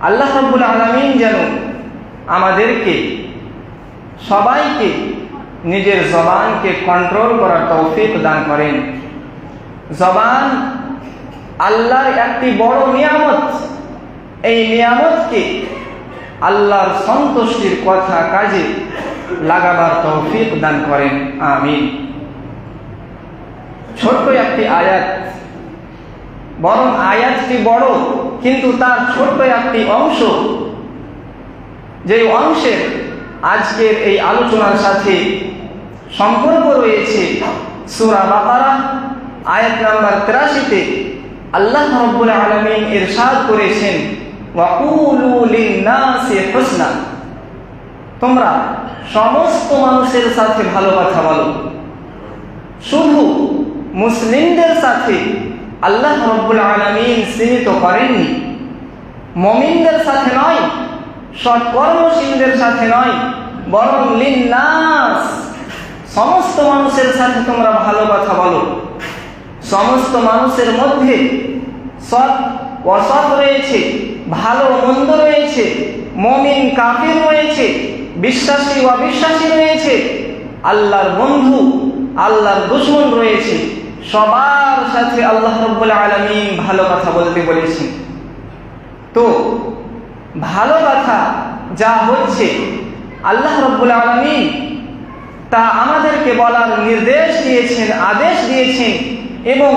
আল্লাহ রব্বুল আলমিন যেন আমাদেরকে, সবাইকে নিজের জবানকে কন্ট্রোল করার তৌফিক দান করেন। জবান আল্লাহর একটি বড় নিয়ামত। এই নিয়ামতকে আল্লাহর সন্তুষ্টির কথা কাজে লাগাবার তৌফিক দান করেন। আমিন। ছোট্ট একটি আয়াত। বরং আয়াতটি বড়। কিন্তু তার ছোট্ট একটি অংশ, যে অংশের আজকের এই আলোচনার সাথে সম্পর্ক রয়েছে সুরা বাকারা, আয়াত নাম্বার তেরাশিতে আল্লাহ রব্বুল আলমিন করেছেন, ওয়াকুলু লিন্নাসি হুসনা তোমরা সমস্ত মানুষের সাথে ভালো কথা বলো। শুধু মুসলিমদের সাথে আল্লাহ রব্বুল আলমিন সীমিত করেননি। মমিনদের সাথে নয়, সৎকর্মশীলদের সাথে নয়, বরং লিন্নাস। সমস্ত মানুষের সাথে তোমরা ভালো কথা বলো। সমস্ত মানুষের মধ্যে সৎ, অসৎ রয়েছে, ভালো মন্দ রয়েছে, মমিন কাফির রয়েছে, বিশ্বাসী অবিশ্বাসী রয়েছে, আল্লাহর বন্ধু, আল্লাহর দুশ্মন রয়েছে, সবার সাথে আল্লাহ রব্বুল আলমিন ভালো কথা বলতে বলেছেন। তো ভালো কথা যা হচ্ছে, আল্লাহ রব্বুল আলমিন তা আমাদেরকে বলার নির্দেশ দিয়েছেন, আদেশ দিয়েছেন এবং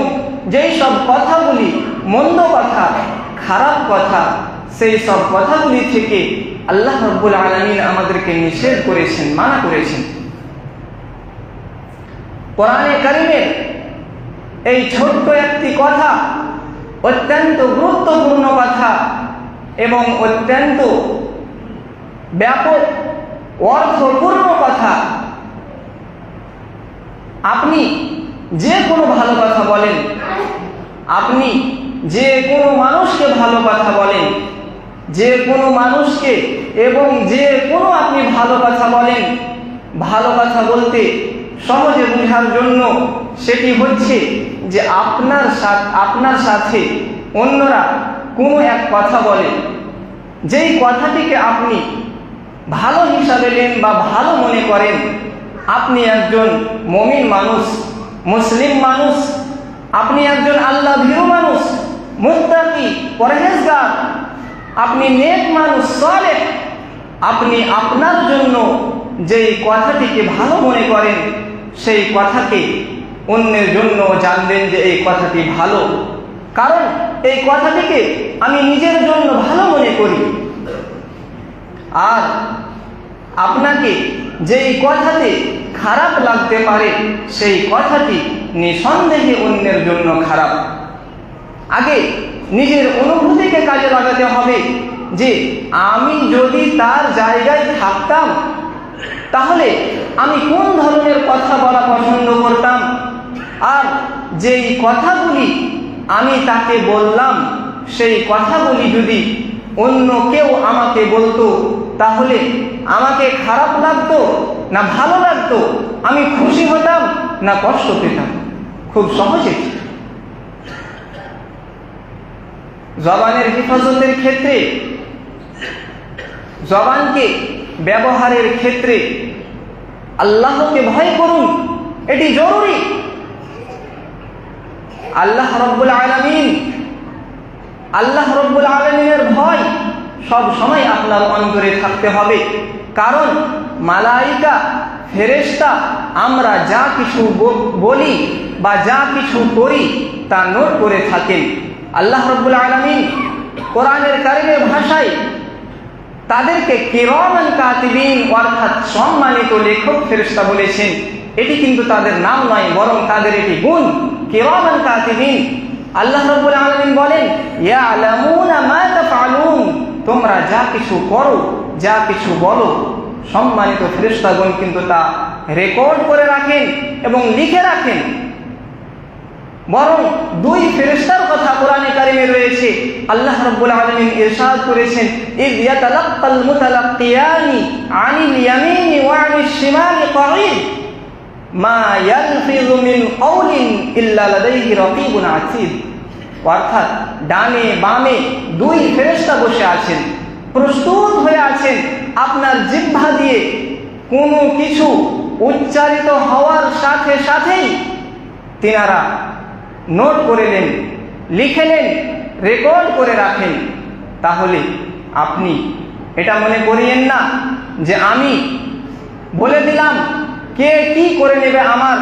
যেই সব কথাগুলি মন্দ কথা, খারাপ কথা, সেই সব কথাগুলি থেকে আল্লাহ রব্বুল আলমিন আমাদেরকে নিষেধ করেছেন, মানা করেছেন। কোরআনে কারিমের এই ছোট্ট একটি কথা, অত্যন্ত গুরুত্বপূর্ণ কথা এবং অত্যন্ত ব্যাপক, অর্থপূর্ণ কথা। আপনি যে কোনো ভালো কথা বলেন। আপনি যে কোনো মানুষকে ভালো কথা বলেন। যে কোনো মানুষকে এবং যে কোনো আপনি ভালো কথা বলেন। ভালো কথা বলতে সহজে বোঝার জন্য সেটি হচ্ছে যে আপনার সাথে আপনার সাথে অন্যরা কোনো এক কথা বলে যেই কথাটিকে আপনি ভালো হিসাবে নেন বা ভালো মনে করেন, আপনি একজন মমিন মানুষ, মুসলিম মানুষ, আপনি একজন আল্লাহ ভীরু মানুষ, মুত্তাকি, পরহেজগার, আপনি নেক মানুষ সলে আপনি আপনার জন্য যেই কথাটিকে ভালো মনে করেন, সেই কথাকে অন্যের জন্য জানবেন যে এই কথাটি ভালো। কারণ এই কথাটিকে আমি নিজের জন্য ভালো মনে করি। আর আপনাকে যেই কথাতে খারাপ লাগতে পারে, সেই কথাটি নিঃসন্দেহে অন্যের জন্য খারাপ। আগে নিজের অনুভূতিকে কাজে লাগাতে হবে যে, আমি যদি তার জায়গায় থাকতাম, তাহলে আমি কোন ধরনের কথা বলা পছন্দ করতাম? আর যেই কথাগুলি আমি তাকে বললাম, সেই কথাগুলি যদি অন্য কেউ আমাকে বলতো, তাহলে আমাকে খারাপ লাগতো না ভালো লাগতো? আমি খুশি হতাম না কষ্ট পেতাম? খুব সহজে। জবানের হেফাজতের ক্ষেত্রে, জবানকে ব্যবহারের ক্ষেত্রে আল্লাহকে ভয় করুন, এটি জরুরি। আল্লাহ রব্বুল আলমিন, আল্লাহ রব্বুল আলমিনের ভয় সব সময় আপনার অন্তরে থাকতে হবে। কারণ মালাইকা ফেরেস্তা আমরা যা কিছু বলি বা যা কিছু করি তা নোট করে থাকেন। আল্লাহ রব্বুল আলমিন কোরআনের কারিমের ভাষায় তাদেরকে কিরমান কাতিবিন, অর্থাৎ সম্মানিত লেখক ফেরেস্তা বলেছেন। এটি কিন্তু তাদের নাম নয়, বরং তাদের এটি গুণ। কিরমান কাতিবিন। আল্লাহ রব্বুল আলমিন বলেন, ইয়ালামুনা মা তাফআলুন। তোমরা যা কিছু করো, যা কিছু বলো, সম্মানিত ফেরেশতাগণ কিন্তু তা রেকর্ড করে রাখেন এবং লিখে রাখেন। বরং দুই ফেরেশতার কথা কোরআনে কারিমে রয়েছে। আল্লাহ রাব্বুল আলামিন ইরশাদ করেছেন ইয ইয়াতালাক্কাল মুতালাক্কিয়ানি আনিল ইয়ামিনি ওয়া আনিশ শিমালি কাঈদ অর্থাৎ ডানে বামে দুই ফেরেশতা বসে আছেন, প্রস্তুত হয়ে আছেন আপনার জিহ্বা দিয়ে। কোনো কিছু উচ্চারিত হওয়ার সাথে সাথেই তিনারা নোট করে নেন, লিখে নেন, রেকর্ড করে রাখেন। তাহলে আপনি এটা মনে করিয়েন না যে আমি বলে দিলাম কে কি করে নেবে আমার?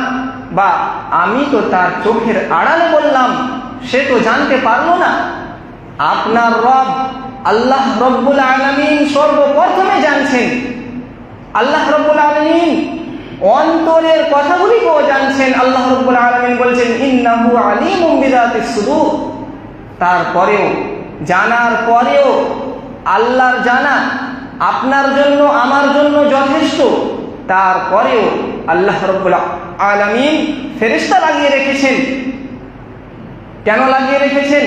বা আমি তো তার চোখের আড়ালে বললাম, সে তো জানতে পারল না। আপনার রব আল্লাহ রব্বুল আলমিন সর্বপ্রথমে জানছেন। আল্লাহ রব্বুল আলমিন অন্তরের কথাগুলিকেও জানছেন। আল্লাহ রব্বুল আলমিন বলছেন, ইন্নাহু আলিমুম বিদাতিস সুদূর। তারপরেও, জানার পরেও আল্লাহর জানা আপনার জন্য, আমার জন্য যথেষ্ট। তারপরেও আল্লাহ আলমিন ফেরিস্তা লাগিয়ে রেখেছেন। কেন লাগিয়ে রেখেছেন?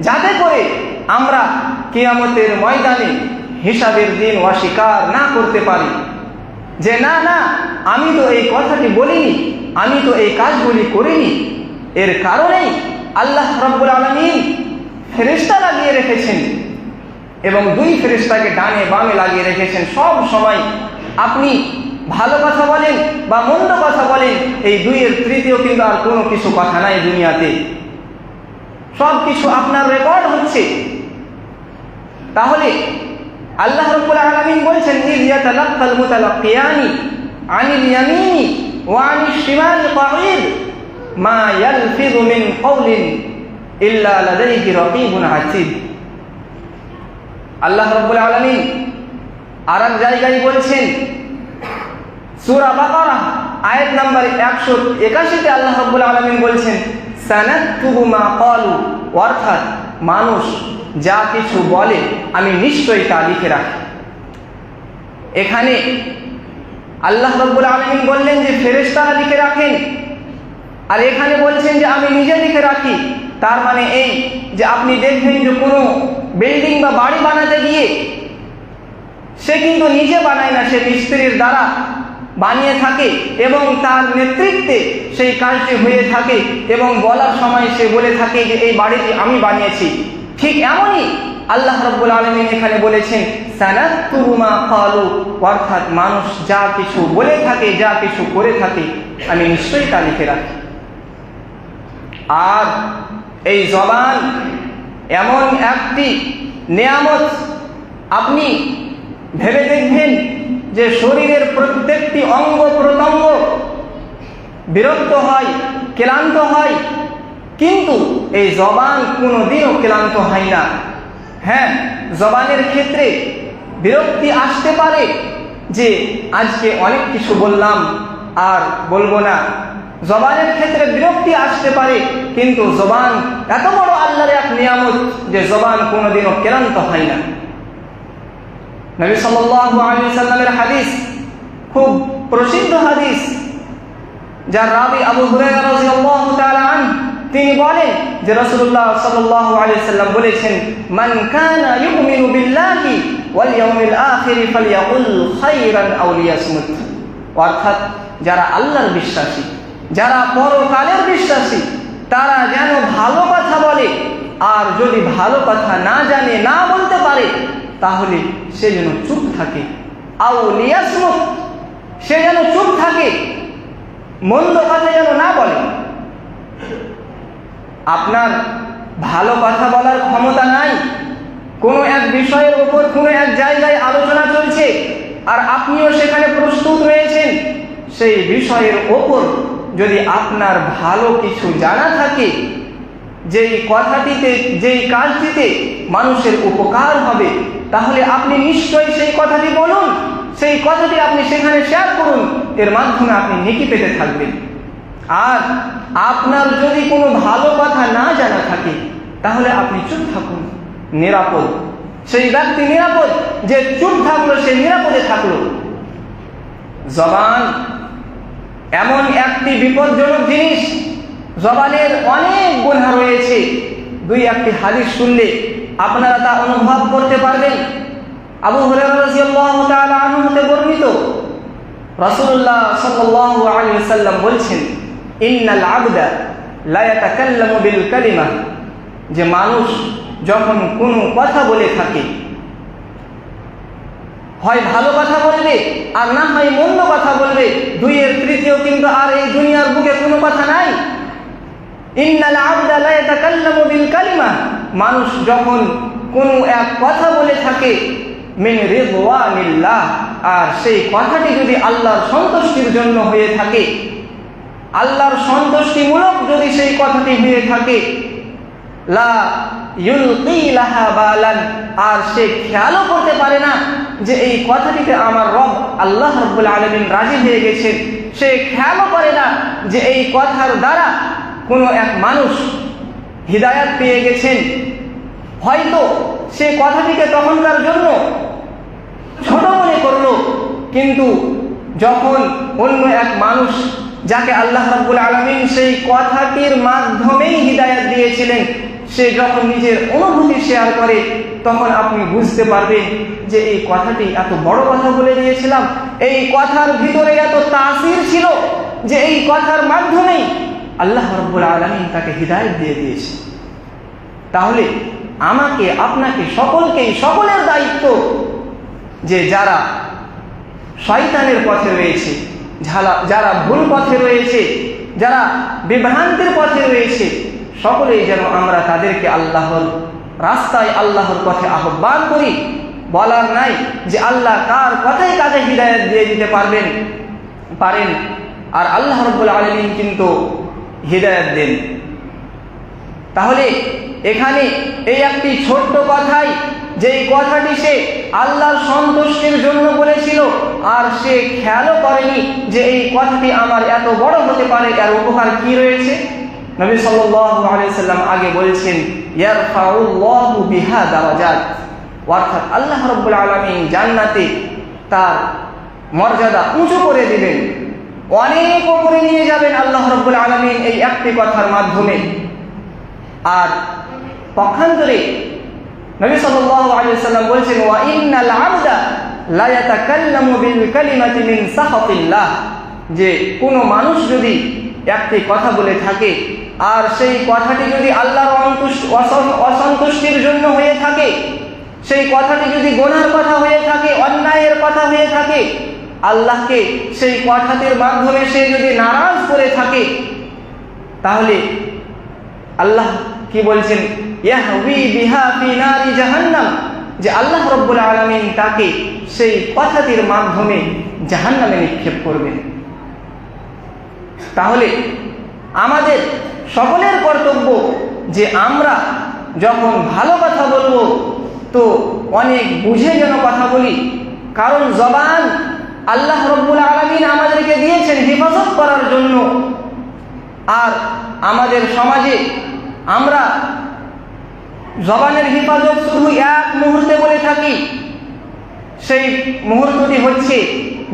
যাতে করে আমরা কেয়ামতের ময়দানে হিসাবের দিন অস্বীকার না করতে পারি। যে না না, আমি তো এই কথাটি বলিনি, আমি তো এই কাজগুলি করিনি। এর কারণেই আল্লাহ রব্বুল আলমিন ফেরিস্তা লাগিয়ে রেখেছেন। এবং দুই ফেরিস্তাকে ডানে বামে লাগিয়ে রেখেছেন। সব সময় আপনি ভালো কথা বলেন বা মন্দ কথা বলেন, এই দুইয়ের তৃতীয় কিন্তু আর কোনো কিছু কথা নাই দুনিয়াতে। সব কিছু আপনার রেকর্ড হচ্ছে। তাহলে আল্লাহ রব্বুল আলামিন বলছেন ইয ইয়াতালাক্কাল মুতালাক্কিয়ানি আনিল ইয়ামিনি ওয়া আনিশ শিমালি কাঈদ মা ইয়ালফিযু মিন কওলিন ইল্লা লাদাইহি রাকীবুন আতীদ আল্লাহ রব্বুল আলামিন আর এক জায়গায় বলছেন সূরা বাকারা, আয়াত নাম্বার 181 তে আল্লাহ রব্বুল আলামিন বলছেন সানাতুবু মা অর্থাৎ মানুষ যা কিছু বলে, আমি নিশ্চয়ই তা লিখে রাখি। এখানে আল্লাহ রব্বুল আলমিন বললেন যে, ফেরেশতারা লিখে রাখেন। আর এখানে বলছেন যে, আমি নিজে লিখে রাখি। তার মানে এই যে, আপনি দেখবেন যে, কোনো বিল্ডিং বা বাড়ি বানাতে গিয়ে, সে কিন্তু নিজে বানায় না, সে মিস্ত্রির দ্বারা বানিয়ে থাকে এবং তার নেতৃত্বে সেই কাজটি হয়ে থাকে এবং বলার সময় সে বলে থাকে যে, এই বাড়িটি আমি বানিয়েছি। ঠিক এমনই আল্লাহ রব্বুল আলমিন এখানে বলেছেন সানাতুরুমা কালু। অর্থাৎ মানুষ যা কিছু বলে থাকে, যা কিছু করে থাকে, আমি নিশ্চয়ই তা লিখে রাখি। আর এই জবান এমন একটি নিয়ামত আপনি ভেবে দেখবেন যে শরীরের প্রত্যেকটি অঙ্গ প্রত্যঙ্গ বিরক্ত হয়, ক্লান্ত হয়, কিন্তু এই জবান কোনোদিনও ক্লান্ত হয় না। হ্যাঁ জবানের ক্ষেত্রে বিরক্তি আসতে পারে যে আজকে অনেক কিছু বললাম আর বলব না। জবানের ক্ষেত্রে বিরক্তি আসতে পারে, কিন্তু জবান এত বড় আল্লাহর এক নিয়ামত যে জবান কোনোদিনও ক্লান্ত হয় না। নবী সাল্লাল্লাহু আলাইহি সাল্লামের হাদিস, খুব প্রসিদ্ধ হাদিস, যার রাবি আবু হুরায়রা রাদিয়াল্লাহু তাআলা তিনি বলেন যে রাসূলুল্লাহ সাল্লাল্লাহু আলাইহি সাল্লাম বলেছেন, মান কানা ইউমিনু বিল্লাহি ওয়াল ইয়াউমিল আখির ফালইয়াকুল খাইরান আও লিয়াসমুত। অর্থাৎ যারা আল্লাহর বিশ্বাসী, যারা পরকালের বিশ্বাসী, তারা যেন ভালো কথা বলে, আর যদি ভালো কথা না জানে, না বলতে পারে তাহলে সে যেন চুপ থাকে। আও লিয়াসমুত সে যেন চুপ থাকে। মন্দ কথা যেন না বলে। আপনার ভালো কথা বলার ক্ষমতা নাই। কোনো এক বিষয়ের উপর কোনো এক জায়গায় আলোচনা চলছে, আর আপনিও সেখানে প্রস্তুত রয়েছেন। সেই বিষয়ের ওপর যদি আপনার ভালো কিছু জানা থাকে যেই কথাটিতে, যেই কাজটিতে মানুষের উপকার হবে, তাহলে আপনি নিশ্চয়ই সেই কথাটি বলুন। সেই কথাটি আপনি সেখানে শেয়ার করুন। এর মাধ্যমে আপনি নেকি পেতে থাকবেন। আর আপনার যদি কোনো ভালো কথা না জানা থাকে, তাহলে আপনি চুপ থাকুন, নিরাপদ। সেই ব্যক্তি নিরাপদ যে চুপ থাকল, সে নিরাপদে থাকল। জবান এমন একটি বিপজ্জনক জিনিস জবানের অনেক গুণা রয়েছে। দুই একটি হাদিস শুনলে আপনারা তা অনুভব করতে পারবেন। আবু হতে বর্ণিত রসুল্লাহ ওয়াসাল্লাম বলছেন, ইন্নাল আবদা বিল কালিমা। যে মানুষ যখন কোনো কথা বলে থাকে, হয় ভালো কথা বলবে আর না হয় মন্দ কথা বলবে, দুইয়ের তৃতীয় কিন্তু আর এই দুনিয়ার বুকে কোনো কথা নাই ইন্নাল আবদা লা ইয়াতাকাল্লামু বিল কালিমা মানুষ যখন কোনো এক কথা বলে থাকে, মিন আর সেই কথাটি যদি আল্লাহর সন্তুষ্টির জন্য হয়ে থাকে, আল্লাহর সন্তুষ্টিমূলক যদি সেই কথাটি হয়ে থাকে, লা আর সে খেয়ালও করতে পারে না যে এই কথাটিতে আমার রব আল্লাহ রব্বুল আলমিন রাজি হয়ে গেছেন। সে খেয়ালও করে না যে এই কথার দ্বারা কোনো এক মানুষ হৃদায়াত পেয়ে গেছেন, হয়তো সে কথাটিকে তখনকার জন্য ছোট মনে করল, কিন্তু যখন অন্য এক মানুষ যাকে আল্লাহ রাব্বুল আলমিন সেই কথাটির মাধ্যমেই হৃদায়ত দিয়েছিলেন, সে যখন নিজের অনুভূতি শেয়ার করে, তখন আপনি বুঝতে পারবেন যে এই কথাটি এত বড় কথা বলে দিয়েছিলাম। এই কথার ভিতরে এত তাসির ছিল যে এই কথার মাধ্যমেই আল্লাহ রব্বুল আলমিন তাকে হৃদায়ত দিয়ে দিয়েছে। তাহলে আমাকে, আপনাকে, সকলকেই, সকলের দায়িত্ব যে যারা শয়তানের পথে রয়েছে যারা যারা ভুল পথে রয়েছে, যারা বিভ্রান্তির পথে রয়েছে, সকলেই যেন আমরা তাদেরকে আল্লাহর রাস্তায়, আল্লাহর পথে আহ্বান করি। বলার নাই যে আল্লাহ কার কথাই কাজে হৃদায়ত দিয়ে দিতে পারবেন, পারেন। আর আল্লাহ রব্বুল আলমিন কিন্তু হৃদায়ত দিন। তাহলে এখানে এই একটি ছোট্ট কথাই, যেই কথাটি সে আল্লাহর সন্তুষ্টির জন্য বলেছিল, আর সে খেয়ালও করেনি যে এই কথাটি আমার এত বড় হতে পারে, এর উপকার কি রয়েছে? নবী সাল্লাম আগে বলেছেন অর্থাৎ আল্লাহ রব্বুল আলমিন জান্নাতে তার মর্যাদা উঁচু করে দিবেন। অনেক ওপরে নিয়ে যাবেন আল্লাহ রব্বুল আলমিন এই একটি কথার মাধ্যমে। আর পক্ষান্তরে নবী সাল্লাল্লাহু সাল্লাম বলছেন, ওয়া ইন্নাল আবদা লা ইয়াতাকাল্লামু বিল কালিমাতি মিন সাখাতিল্লাহ যে কোনো মানুষ যদি একটি কথা বলে থাকে, আর সেই কথাটি যদি আল্লাহর অসন্তুষ্টির জন্য হয়ে থাকে, সেই কথাটি যদি গোনার কথা হয়ে থাকে, অন্যায়ের কথা হয়ে থাকে আল্লাহকে সেই কথাটির মাধ্যমে সে যদি নারাজ করে থাকে, তাহলে আল্লাহ কি বলছেন? জাহান্নাম যে আল্লাহ রব্বুল আলামিন তাকে সেই কথাটির মাধ্যমে জাহান্নামে নিক্ষেপ করবেন। তাহলে আমাদের সকলের কর্তব্য যে আমরা যখন ভালো কথা বলব, তো অনেক বুঝে যেন কথা বলি। কারণ জবান আল্লাহ রব্বুল আলমিন আমাদেরকে দিয়েছেন হেফাজত করার জন্য। আর আমাদের সমাজে আমরা জবানের হেফাজত শুধু এক মুহূর্তে বলে থাকি, সেই মুহূর্তটি হচ্ছে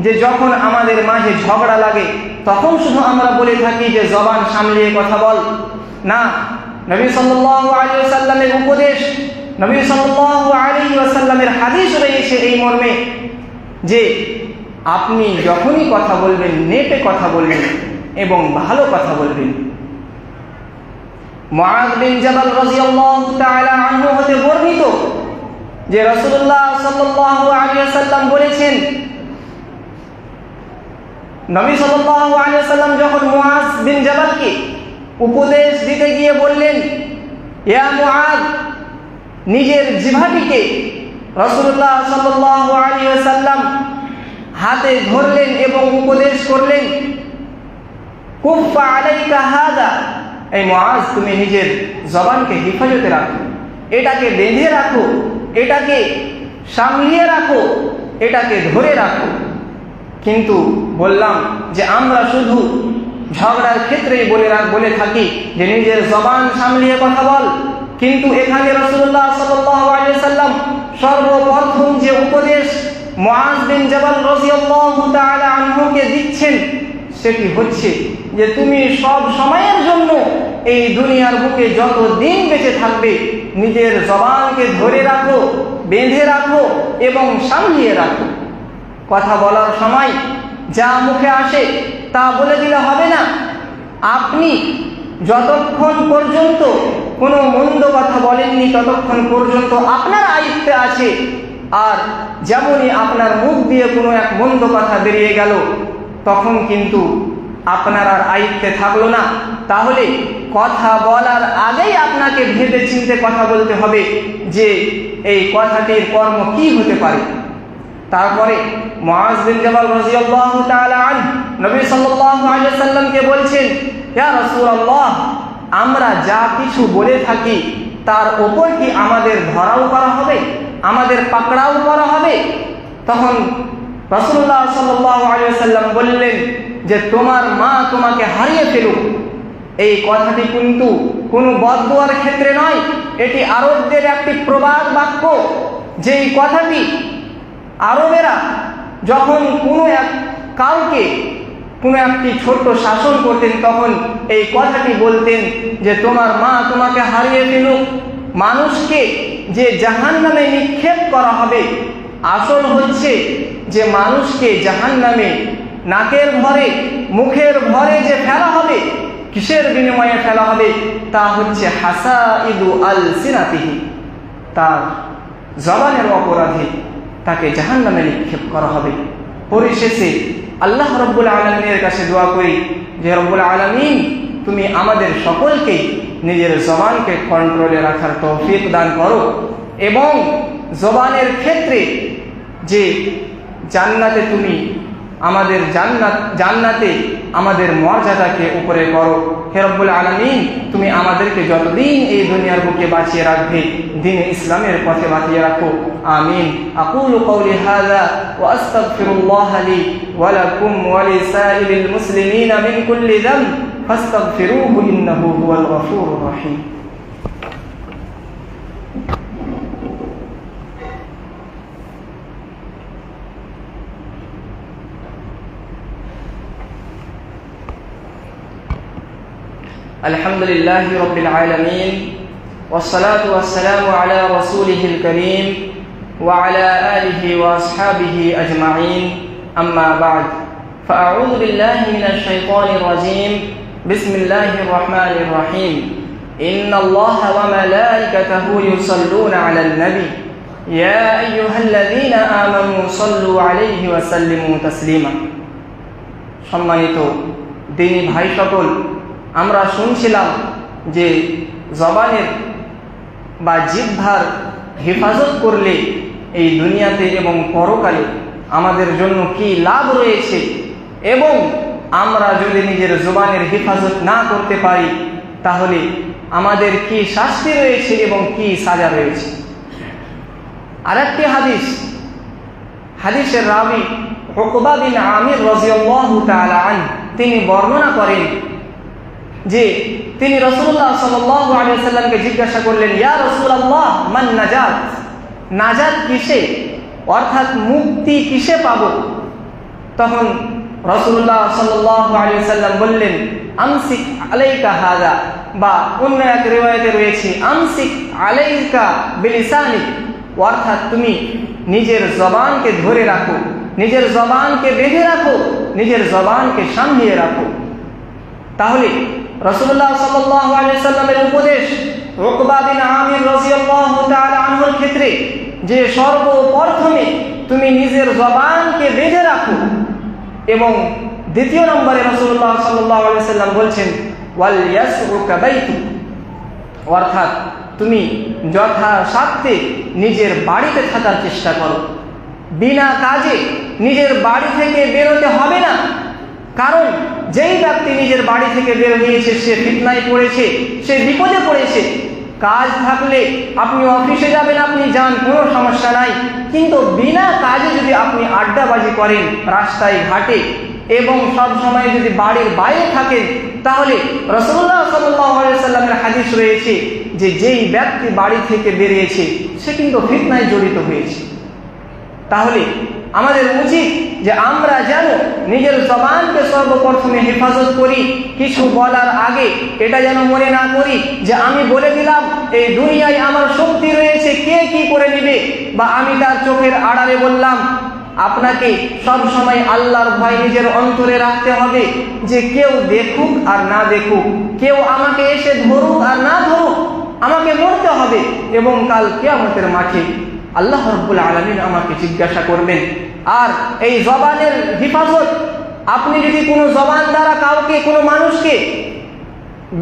যে যখন আমাদের মাঝে ঝগড়া লাগে, তখন শুধু আমরা বলে থাকি যে জবান সামলিয়ে কথা বল। না, নবী সাল্লামের উপদেশ, নবী ওয়াসাল্লামের হাদিস রয়েছে এই মর্মে যে আপনি যখনই কথা বলবেন, নেটে কথা বলবেন এবং ভালো কথা বলবেন। বিন বর্ণিত যে রাসূলুল্লাহ সাল্লাল্লাহু বলেছেন, নবী সাল্লাল্লাহু যখন মুআজ বিন জাবালকে উপদেশ দিতে গিয়ে বললেন নিজের জিভাটিকে রাসূলুল্লাহ সাল্লাল্লাহু আলাইহি হাতে ধরলেন এবং উপদেশ করলেন এই মহাজ তুমি নিজের জবানকে হেফাজতে রাখো, এটাকে বেঁধে রাখো, এটাকে সামলিয়ে রাখো, এটাকে ধরে রাখো। কিন্তু বললাম যে আমরা শুধু ঝগড়ার ক্ষেত্রেই বলে রাখ, বলে থাকি যে নিজের জবান সামলিয়ে কথা বল। কিন্তু এখানে রসুল্লাহ সাল্লাম সর্বপ্রথম যে উপদেশ দিচ্ছেন, সেটি হচ্ছে যে তুমি সব সময়ের জন্য এই দুনিয়ার বুকে যত দিন বেঁচে থাকবে, নিজের জবানকে ধরে রাখো, বেঁধে রাখো এবং সামলিয়ে রাখো। কথা বলার সময় যা মুখে আসে তা বলে দিলে হবে না। আপনি যতক্ষণ পর্যন্ত কোনো মন্দ কথা বলেননি, ততক্ষণ পর্যন্ত আপনার আয়ত্তে আছে আর যেমনই আপনার মুখ দিয়ে কোনো এক মন্দ কথা বেরিয়ে গেল, তখন কিন্তু আপনার আর আয়ত্তে থাকল না। তাহলে কথা বলার আগেই আপনাকে ভেবে চিনতে কথা বলতে হবে যে এই কথাটির কর্ম কি হতে পারে। তারপরে মুআজ বিন জাবাল রাদিয়াল্লাহু তাআলা আন বলছেন আমরা যা কিছু বলে থাকি তার উপর কি আমাদের ধরাও করা হবে? আমাদের পাকড়াও করা হবে। তখন আলাইহি সাল্লাম বললেন যে, তোমার মা তোমাকে হারিয়ে ফেলুক। এই কথাটি কিন্তু কোনো বদদোয়ার ক্ষেত্রে নয়। এটি আরবদের একটি প্রবাদ বাক্য। যেই কথাটি আরবেরা যখন কোনো এক কাউকে কোনো একটি ছোট্ট শাসন করতেন, তখন এই কথাটি বলতেন যে, তোমার মা তোমাকে হারিয়ে ফেলুক। মানুষকে যে জাহান নামে নিক্ষেপ করা হবে। আসল হচ্ছে যে মানুষকে জাহান নামে নাকের ভরে, মুখের ভরে যে ফেলা হবে, কিসের বিনিময়ে ফেলা হবে, তা হচ্ছে হাসা ইদু আল সিনাতিহি তার জবানের অপরাধে তাকে জাহান নামে নিক্ষেপ করা হবে। পরিশেষে আল্লাহ রব্বুল আলমিনের কাছে দোয়া করি যে, রব্বুল আলমিন, তুমি আমাদের সকলকে নিজের জবানকে কন্ট্রোলে রাখার তৌফিক দান করো এবং জবানের ক্ষেত্রে যে জান্নাতে তুমি আমাদের জান্নাত, জান্নাতে আমাদের মর্যাদাকে উপরে করো। হে রব্বুল আলমিন, তুমি আমাদেরকে যতদিন এই দুনিয়ার বুকে বাঁচিয়ে রাখবে, দিন ইসলামের পথে বাঁচিয়ে রাখো। আমিন। আকুল হাযা ওয়া আস্তাগফিরুল্লাহ লি ওয়া লাকুম ওয়া কুল্লি فاستغفروه إنه هو الغفور الرحيم. الحمد لله رب العالمين والصلاة والسلام على رسوله الكريم وعلى آله وأصحابه أجمعين أما بعد فأعوذ بالله من الشيطان الرجيم بسم الله الرحمن الرحيم إن الله وملائكته يصلون على النبي يا أيها الذين آمنوا صلوا عليه وسلموا تسليما সম্মানিত দিনী ভাই সকল আমরা শুনছিলাম যে জবানের বা জিহ্বার হেফাজত করলে এই দুনিয়াতে এবং পরকালে আমাদের জন্য কি লাভ রয়েছে এবং আমরা যদি নিজের জবানের হেফাজত না করতে পারি, তাহলে আমাদের কি শাস্তি রয়েছে এবং কি সাজা রয়েছে? আরেকটি হাদিস, হাদিসের রাবি হকবা বিন আমির রাজিয়াল্লাহু তাআলা আন তিনি বর্ণনা করেন যে তিনি রসুল্লাহ সাল্লামকে জিজ্ঞাসা করলেন, ইয়া রাসূলুল্লাহ, মান নাজাদ নাজাদ কিসে? অর্থাৎ মুক্তি কিসে পাব? তখন রসুল্লাহ সাল্লাম বললেন, আমসিক আলাইকা হাদা বা অন্য এক রিওয়ায়াতে রয়েছে, আমসিক আলাইকা বিলিসানিক অর্থাৎ তুমি নিজের জবানকে ধরে রাখো, নিজের জবানকে বেঁধে রাখো, নিজের জবানকে সামলিয়ে রাখো। তাহলে রসুল্লাহ সাল্লামের উপদেশ রোকবা বিন আমির তাআলা ক্ষেত্রে যে সর্বপ্রথমে তুমি নিজের জবানকে বেঁধে রাখো এবং দ্বিতীয় নম্বরে রসুল্লাহ সাল্লাহ সাল্লাম বলছেন, ওয়াল ইয়াসরুকা বাইতু। অর্থাৎ তুমি যথাসাধ্যে নিজের বাড়িতে থাকার চেষ্টা করো। বিনা কাজে নিজের বাড়ি থেকে বেরোতে হবে না। কারণ যেই ব্যক্তি নিজের বাড়ি থেকে বের হয়েছে, সে ফিতনায় পড়েছে, সে বিপদে পড়েছে কাজ থাকলে আপনি অফিসে যাবেন, আপনি যান, কোনো সমস্যা নাই। কিন্তু বিনা কাজে যদি আপনি আড্ডাবাজি করেন রাস্তায়, ঘাটে, এবং সব সময় যদি বাড়ির বাইরে থাকেন, তাহলে রসগোল্লাহ সাল্লামের হাদিস রয়েছে যে যেই ব্যক্তি বাড়ি থেকে বেরিয়েছে, সে কিন্তু ফিতনায় জড়িত হয়েছে। তাহলে আমাদের উচিত যে আমরা যেন নিজের জবানকে সর্বপ্রথমে হেফাজত করি। কিছু বলার আগে এটা যেন মনে না করি যে আমি বলে দিলাম, এই দুনিয়ায় আমার শক্তি রয়েছে, কে কি করে নিবে? বা আমি তার চোখের আড়ালে বললাম, আপনাকে সব সময় আল্লাহর ভয় নিজের অন্তরে রাখতে হবে যে কেউ দেখুক আর না দেখুক। কেউ আমাকে এসে ধরুক আর না ধরুক, আমাকে মরতে হবে এবং কাল কিয়ামতের মাঠে আল্লাহ রব্বুল আলমিন আমাকে জিজ্ঞাসা করবেন, আর এই জবানের হিফাজত, আপনি যদি কোনো জবান দ্বারা কাউকে, কোনো মানুষকে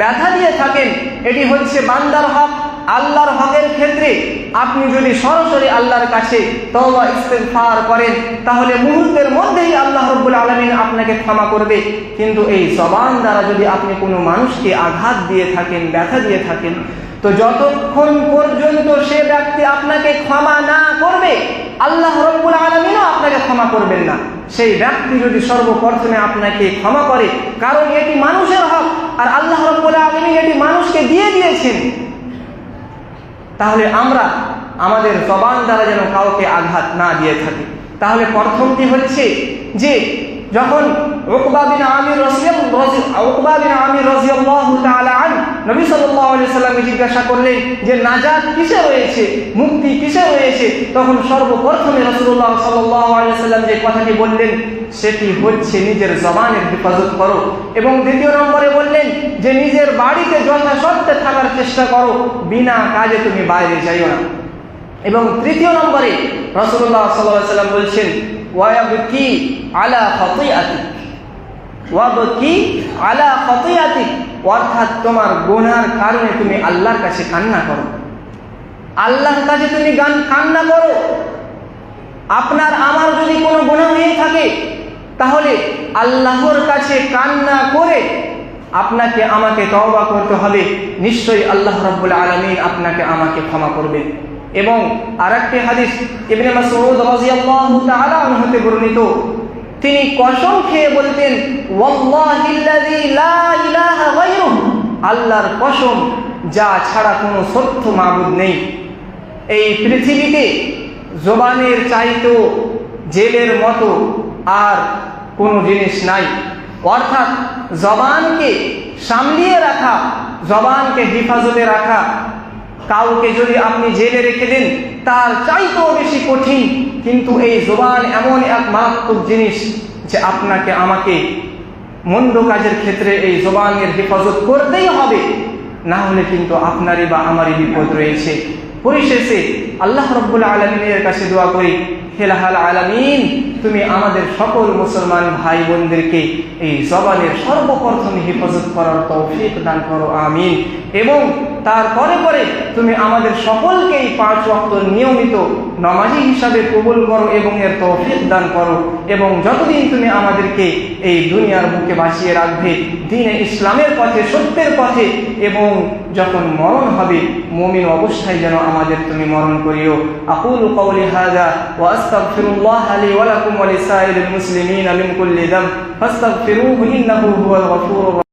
ব্যথা দিয়ে থাকেন, এটি হচ্ছে বান্দার হক, আল্লাহর হকের ক্ষেত্রে আপনি যদি সরাসরি আল্লাহর কাছে তওবা, ইস্তেগফার করেন, তাহলে মুহূর্তের মধ্যেই আল্লাহ রব্বুল আলমিন আপনাকে ক্ষমা করবে। কিন্তু এই জবান দ্বারা যদি আপনি কোনো মানুষকে আঘাত দিয়ে থাকেন, ব্যথা দিয়ে থাকেন তো যতক্ষণ পর্যন্ত সে ব্যক্তি আপনাকে ক্ষমা না করবে, আল্লাহ রব্বুল আলমিনও আপনাকে ক্ষমা করবেন না। সেই ব্যক্তি যদি সর্বপ্রথমে আপনাকে ক্ষমা করে, কারণ এটি মানুষের হক, আর আল্লাহ রব্বুল আলমিন এটি মানুষকে দিয়ে দিয়েছেন, তাহলে আমরা আমাদের জবান দ্বারা যেন কাউকে আঘাত না দিয়ে থাকি। তাহলে প্রথমটি হচ্ছে যে, যখন নবী জিজ্ঞাসা করলেন যে কিসে মুক্তি কিসে তখন সর্বপ্রথমে যে কথাটি বললেন, সেটি হচ্ছে নিজের জবানের হেফাজত করো। এবং দ্বিতীয় নম্বরে বললেন যে, নিজের বাড়িতে যথাসত্ত্বে থাকার চেষ্টা করো, বিনা কাজে তুমি বাইরে যাইও না। এবং তৃতীয় নম্বরে রসুল্লাহ সাল্লাহ সাল্লাম বলছেন ওয়াবকি আলা ওয়াবকি আলা খতিয়াতিক অর্থাৎ তোমার গুনার কারণে তুমি আল্লাহর কাছে কান্না করো। আল্লাহর কাছে তুমি গান কান্না করো। আপনার আমার যদি কোনো গুণা হয়ে থাকে, তাহলে আল্লাহর কাছে কান্না করে আপনাকে আমাকে তওবা করতে হবে। নিশ্চয়ই আল্লাহ রাব্বুল আলামিন আপনাকে আমাকে ক্ষমা করবেন। এবং আরেকটি হাদিস ইবনে মাসউদ রাদিয়াল্লাহু তাআলা আনহু হতে বর্ণিত তিনি কসম খেয়ে বলতেন আল্লাহর কসম, যা ছাড়া কোনো সত্য মাবুদ নেই। এই পৃথিবীতে জবানের চাইতো জেলের মতো আর কোনো জিনিস নাই। অর্থাৎ জবানকে সামলিয়ে রাখা, জবানকে হেফাজতে রাখা কাউকে যদি আপনি জেলে রেখে দেন, তার চাইতেও বেশি কঠিন। কিন্তু এই জবান এমন এক মারাত্মক জিনিস যে আপনাকে আমাকে মন্দ কাজের ক্ষেত্রে এই জবানের হেফাজত করতেই হবে। না হলে কিন্তু আপনারই বা আমারই বিপদ রয়েছে। পরিশেষে আল্লাহ রব্বুল আলমিনের কাছে দোয়া করি হেলাহাল আলামিন তুমি আমাদের সকল মুসলমান ভাই বোনদেরকে এই জবানের সর্বপ্রথম হেফাজত করার তৌফিক দান করো, আমিন। এবং তারপরে পরে তুমি আমাদের সকলকেই পাঁচ অক্ত নিয়মিত নমাজি হিসাবে কবুল করো এবং এর তৌফিক দান করো। এবং যতদিন তুমি আমাদেরকে এই দুনিয়ার বুকে বাঁচিয়ে রাখবে, দিনে ইসলামের পথে, সত্যের পথে এবং যখন মরণ হবে, মমিন অবস্থায় যেন আমাদের তুমি মরণ করিও। আকুল কওলি হাযা ওয়া আস্তাগফিরুল্লাহ লি ওয়া লাকুম ওয়া লিসাইরিল মুসলিমিন মিন কুল্লি যাম ফাস্তাগফিরুহু ইন্নাহু হুয়াল গফুরুর